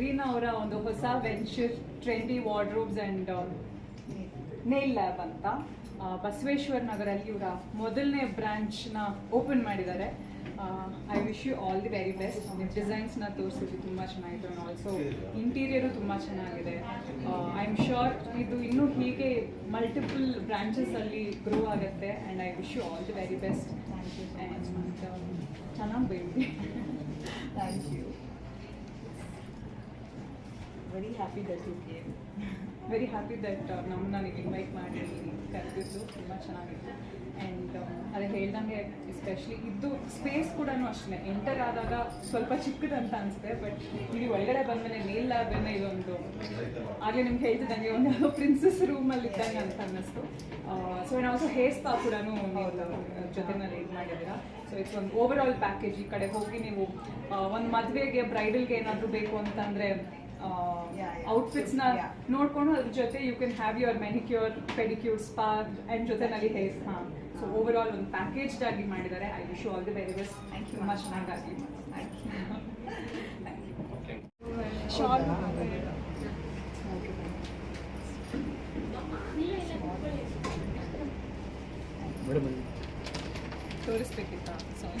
ರೀನಾ ಅವರ ಒಂದು ಹೊಸ venture trendy wardrobes and nail lab ಅಂತ ಬಸವೇಶ್ವರ ನಗರಲ್ಲಿ ಇವರ ಮೊದಲನೇ ಬ್ರಾಂಚ್ನ ಓಪನ್ ಮಾಡಿದ್ದಾರೆ. I wish you all the very best ನಿಮ್ಮ ಡಿಸೈನ್ಸ್ನ ತೋರಿಸಿದ್ದು ತುಂಬ ಚೆನ್ನಾಗಿತ್ತು ಆ್ಯಂಡ್ ಆಲ್ಸೋ ಇಂಟೀರಿಯರು ತುಂಬ ಚೆನ್ನಾಗಿದೆ. ಐ ಆಮ್ ಶ್ಯೂರ್ ಇದು ಇನ್ನೂ ಹೀಗೆ ಮಲ್ಟಿಪಲ್ ಬ್ರಾಂಚಸಲ್ಲಿ ಗ್ರೋ ಆಗುತ್ತೆ and I wish you all the very best and ಚೆನ್ನಾಗಿ ಬೇಡಿ thank you. Very happy that you care very happy that ನಮ್ಮನ್ನ ನೀವು ಇನ್ವೈಟ್ ಮಾಡಿ ಕರೆದಿದ್ದು ತುಂಬ ಚೆನ್ನಾಗಿತ್ತು. ಆ್ಯಂಡ್ ಅದೇ ಹೇಳ್ದಂಗೆ ಎಸ್ಪೆಷಲಿ ಇದು ಸ್ಪೇಸ್ ಕೂಡ ಅಷ್ಟೇ. ಎಂಟರ್ ಆದಾಗ ಸ್ವಲ್ಪ ಚಿಕ್ಕದಂತ ಅನಿಸುತ್ತೆ ಬಟ್ ಇಲ್ಲಿ ಒಳಗಡೆ ಬಂದಮೇಲೆ ಮೇಲ್ ಲ್ಯಾಬನ್ನು ಇದೊಂದು ಹಾಗೆ ನಿಮ್ಗೆ ಹೇಳ್ತಿದ್ದಂಗೆ ಒಂದು ಪ್ರಿನ್ಸಸ್ ರೂಮಲ್ಲಿ ಇದ್ದಂಗೆ ಅಂತ ಅನ್ನಿಸ್ತು. So and also hair spa ಕೂಡ ನೀವು ಜೊತೆನಲ್ಲಿ ಇದು ಮಾಡಿದ್ದೀರಾ. ಸೊ ಇಟ್ಸ್ ಒಂದು ಓವರ್ ಆಲ್ ಪ್ಯಾಕೇಜ್ ಈ ಕಡೆ ಹೋಗಿ ನೀವು ಒಂದು ಮದುವೆಗೆ ಬ್ರೈಡಲ್ಗೆ ಏನಾದರೂ ಬೇಕು ಅಂತಂದರೆ Yeah, ನ. ನೋಡ್ಕೊಂಡು ಅದ್ರ ಜೊತೆ you can have your manicure pedicure spa ಜೊತೆ ಜೊತೆನಲ್ಲಿ ಹೇರ್ ಹಾ. ಸೊ ಓವರ್ ಆಲ್ ಒಂದು ಪ್ಯಾಕೇಜ್ಡ್ ಆಗಿ ಮಾಡಿದ್ದಾರೆ. I wish all the very best thank you ತುಂಬ ಚೆನ್ನಾಗಾಗಲಿ ಶಾರ್ಟ್ ತೋರಿಸ್ಬೇಕಿತ್ತ? ಸಾರಿ